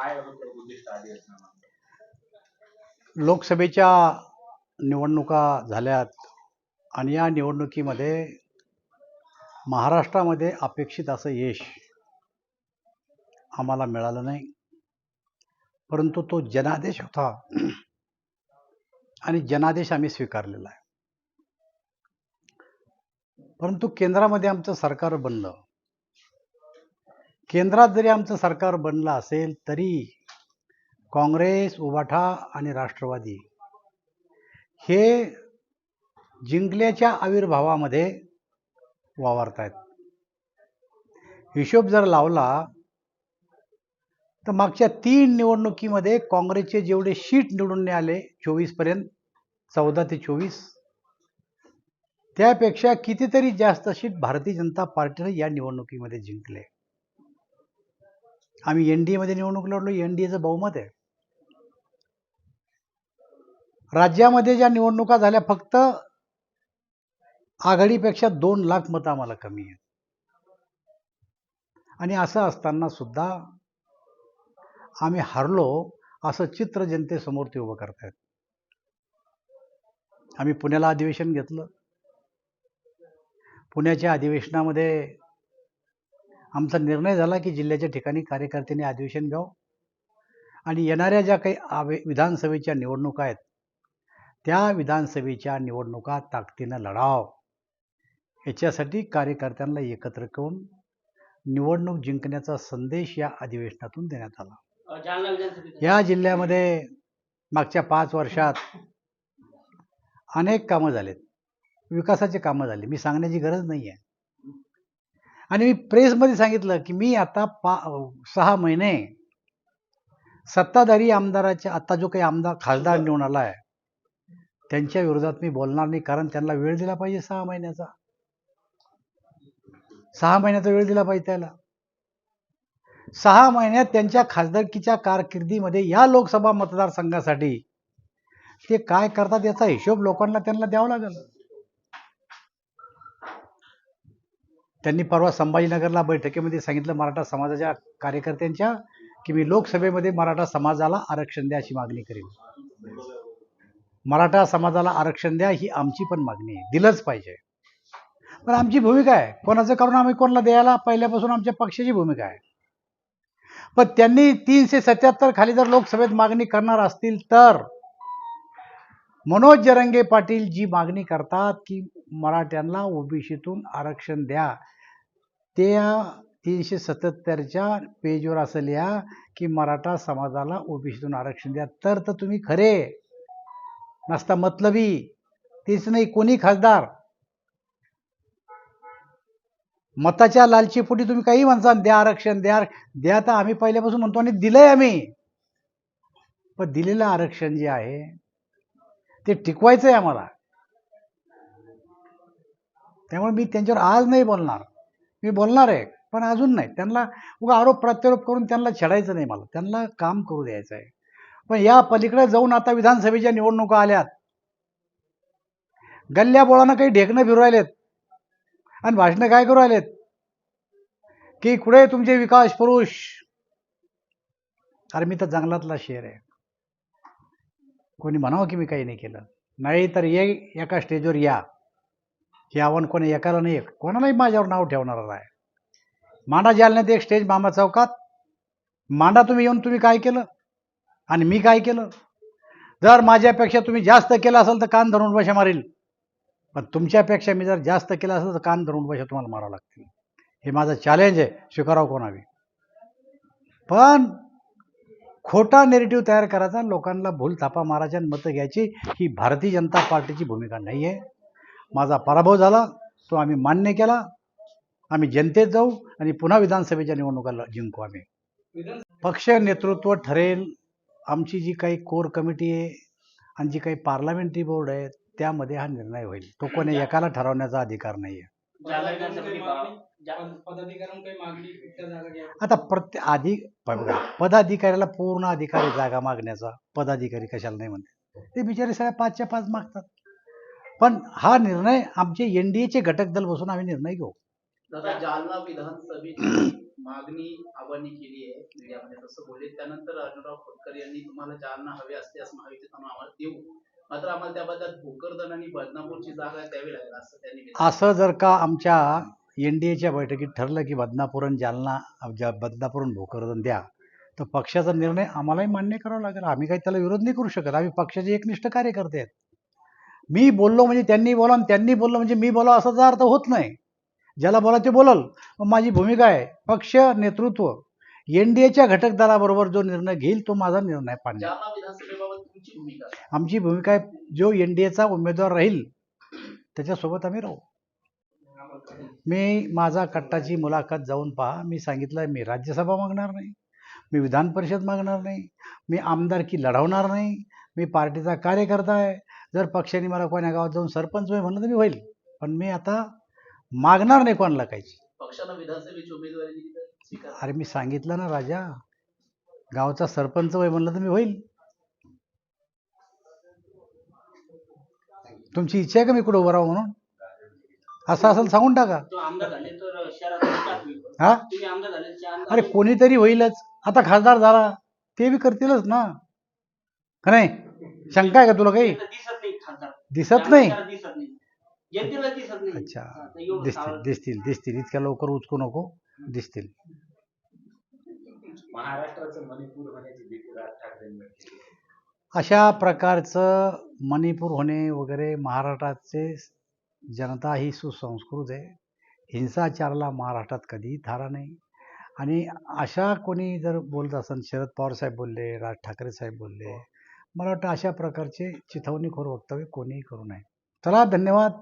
काय उद्दिष्ट अधिवेशनामध्ये लोकसभेच्या निवडणुका झाल्यात आणि या निवडणुकीमध्ये महाराष्ट्रामध्ये अपेक्षित असं यश आम्हाला मिळालं नाही. परंतु तो जनादेश होता आणि जनादेश आम्ही स्वीकारलेला आहे. परंतु केंद्रामध्ये आमचं सरकार बनलं. केंद्रात जरी आमचं सरकार बनलं असेल तरी काँग्रेस उबाठा आणि राष्ट्रवादी हे जिंकल्याच्या आविर्भावामध्ये वावरत आहेत हिशोब जर लावला तर मागच्या तीन निवडणुकीमध्ये काँग्रेसचे जेवढे शीट निवडून आले चोवीसपर्यंत चौदा ते चोवीस त्यापेक्षा कितीतरी जास्त शीट भारतीय जनता पार्टीने या निवडणुकीमध्ये जिंकले. आम्ही एन डी एमध्ये निवडणूक लढलो एन डी एचं बहुमत आहे. राज्यामध्ये ज्या निवडणुका झाल्या फक्त आघाडीपेक्षा दोन लाख मतं आम्हाला कमी आहेत. आणि असं असताना सुद्धा आम्ही हरलो असं चित्र जनतेसमोर ते उभं करतायत. आम्ही पुण्याला अधिवेशन घेतलं. पुण्याच्या अधिवेशनामध्ये आमचा निर्णय झाला की जिल्ह्याच्या ठिकाणी कार्यकर्त्यांनी अधिवेशन घ्यावं. आणि येणाऱ्या ज्या काही आवे विधानसभेच्या निवडणुका आहेत त्या विधानसभेच्या निवडणुका ताकदीनं लढाव. याच्यासाठी कार्यकर्त्यांना एकत्र करून निवडणूक जिंकण्याचा संदेश या अधिवेशनातून देण्यात आला. या जिल्ह्यामध्ये मागच्या पाच वर्षात अनेक कामं झालेत. विकासाचे कामं झाले. मी सांगण्याची गरज नाही आहे आणि मी प्रेसमध्ये सांगितलं की मी आता पा सहा महिने सत्ताधारी आमदाराच्या आता जो काही आमदार खासदार निवडून आला आहे त्यांच्या विरोधात मी बोलणार नाही कारण त्यांना वेळ दिला पाहिजे सहा महिन्याचा. सहा महिन्याचा वेळ दिला पाहिजे त्याला. सहा महिन्यात त्यांच्या खासदारकीच्या कारकिर्दीमध्ये या लोकसभा मतदारसंघासाठी ते काय करतात याचा हिशोब लोकांना त्यांना द्यावा लागेल. त्यांनी परवा संभाजीनगरला बैठकीमध्ये सांगितलं मराठा समाजाच्या कार्यकर्त्यांच्या की मी लोकसभेमध्ये मराठा समाजाला आरक्षण द्या अशी मागणी करेन. मराठा समाजाला आरक्षण द्या ही आमची पण मागणी आहे. दिलंच पाहिजे. पण आमची भूमिका आहे. कोणाचं करून आम्ही कोणाला द्यायला पहिल्यापासून आमच्या पक्षाची भूमिका आहे. पण त्यांनी तीनशे सत्याहत्तर खाली जर लोकसभेत मागणी करणार असतील तर मनोज जरंगे पाटील जी मागणी करतात की मराठ्यांना ओबीसीतून आरक्षण द्या. त्या तीनशे सत्याहत्तरच्या पेजवर असं लिहा की मराठा समाजाला ओबीसीतून आरक्षण द्या. तर तर तुम्ही खरे. नसता मतलबी. तेच नाही कोणी खासदार? मताच्या लालचीपोटी तुम्ही काही म्हणता द्या आरक्षण द्या द्या तर आम्ही पहिल्यापासून म्हणतो आणि दिलंय आम्ही. पण दिलेलं आरक्षण जे आहे ते टिकवायचं आहे आम्हाला. त्यामुळे मी त्यांच्यावर आज नाही बोलणार. मी बोलणार आहे पण अजून नाही. त्यांना उगा आरोप प्रत्यारोप करून त्यांना छेडायचं नाही मला. त्यांना काम करू द्यायचं आहे. पण या पलीकडे जाऊन आता विधानसभेच्या निवडणुका आल्यात. गल्ल्या बोळानं काही ढेकणं फिरू राहिलेत. आणि भाषणं काय करू राहिलेत? की कुठे तुमचे विकास पुरुष? अरे मी तर जंगलातला शेर आहे. कोणी म्हणावं की मी काही नाही केलं. नाही तर ये एका स्टेजवर या. हे आव्हान कोणी एकाला नाही एक कोणालाही माझ्यावर नाव ठेवणार आहे मांडा जालन्यात एक स्टेज मामा चौकात. मांडा तुम्ही येऊन तुम्ही काय केलं? आणि मी काय केलं? जर माझ्यापेक्षा तुम्ही जास्त केलं असेल तर कान धरून बशा मारील. पण तुमच्यापेक्षा मी जर जास्त केलं असेल तर कान धरून बशा तुम्हाला मारावं लागतील. हे माझं चॅलेंज आहे. स्वीकारावं कोणावी पण खोटा नेरेटिव्ह तयार करायचा आणि लोकांना भूल थापा मारायच्या आणि मतं घ्यायची ही भारतीय जनता पार्टीची भूमिका नाही आहे. माझा पराभव झाला तो आम्ही मान्य केला. आम्ही जनतेत जाऊ आणि पुन्हा विधानसभेच्या निवडणुका जिंकू आम्ही. पक्ष नेतृत्व ठरेल. आमची जी काही कोर कमिटी आहे आणि जी काही पार्लमेंटरी बोर्ड आहे त्यामध्ये हा निर्णय होईल. तो कोणी एकाला ठरवण्याचा अधिकार नाही आहे मागणी जागा घ्या. आता प्रत्येक आधी बघा पदाधिकाऱ्याला पूर्ण अधिकारी जागा मागण्याचा पदाधिकारी कशाला नाही म्हणते. ते बिचारे सगळ्या पाचच्या पाच मागतात. पण हा निर्णय आमचे एन डी एचे घटक दल बसून आम्ही निर्णय घेऊ. दादा जालना विधानसभेची मागणी आव्हाने केली आहे. मीडियामध्ये तसं बोलले त्यानंतर अर्जुनराव खोतकर यांनी तुम्हाला जालना हवे असते असं आणून आम्हाला देऊ. मात्र आम्हाला त्याबद्दल भोकरदन आणि बदनापूरची जागा द्यावी लागेल असं त्यांनी असं जर का आमच्या एन डी एच्या बैठकीत ठरलं की बदनापूर आणि जालना ज्या बदनापूर आणि भोकरदन द्या तर पक्षाचा निर्णय आम्हालाही मान्य करावा लागेल. आम्ही काही त्याला विरोध नाही करू शकत. आम्ही पक्षाचे एकनिष्ठ कार्यकर्ते आहेत. मी बोललो म्हणजे त्यांनी बोला आणि त्यांनी बोललो म्हणजे मी बोला असाचा अर्थ होत नाही. ज्याला बोला ते बोलल मग माझी भूमिका आहे पक्ष नेतृत्व. एन डी एच्या घटक दलाबरोबर जो निर्णय घेईल तो माझा निर्णय पाडणे? आमची भूमिका आहे जो एन डी एचा उमेदवार राहील त्याच्यासोबत आम्ही राहू. मी माझा कट्टाची मुलाखत जाऊन पहा. मी सांगितलं मी राज्यसभा मागणार नाही मी विधान परिषद मागणार नाही मी आमदारकी लढवणार नाही मी पार्टीचा कार्यकर्ता आहे. जर पक्षाने मला कोण्या गावात जाऊन सरपंच म्हणलं तर मी होईल. पण मी आता मागणार नाही कोणाला काहीच. अरे मी सांगितलं ना राजा गावचा सरपंच होय म्हणलं तर मी होईल. तुमची इच्छा आहे का मी कुठं उभं राहू म्हणून? असं असेल सांगून टाका. तो आमदार झाले तर शहरात विकास होईल. हा? तुम्ही आमदार झाले ते आमदार अरे कोणीतरी होईलच. आता खासदार झाला ते बी करतीलच ना. का नाही? शंका आहे का तुला काही? तर दिसत नाही खासदार. दिसत नाही? शहरात दिसत नाही. जनतेला दिसत नाही. अच्छा. हा, तर एवढं दिसतील सावध. दिसतील दिसतील. इतक्या लवकर उचकू नको. दिसतील. महाराष्ट्राचं मणिपूर होण्याची भीती राज ठाकरेंनी व्यक्त केली. अशा प्रकारचं मणिपूर होणे वगैरे महाराष्ट्राचे जनता ही सुसंस्कृत आहे. हिंसाचाराला महाराष्ट्रात कधीही थारा नाही. आणि अशा कोणी जर बोलत असेल शरद पवार साहेब बोलले राज ठाकरे साहेब बोलले मला वाटतं अशा प्रकारचे चिथावणीखोर वक्तव्य कोणीही करू नये. चला धन्यवाद.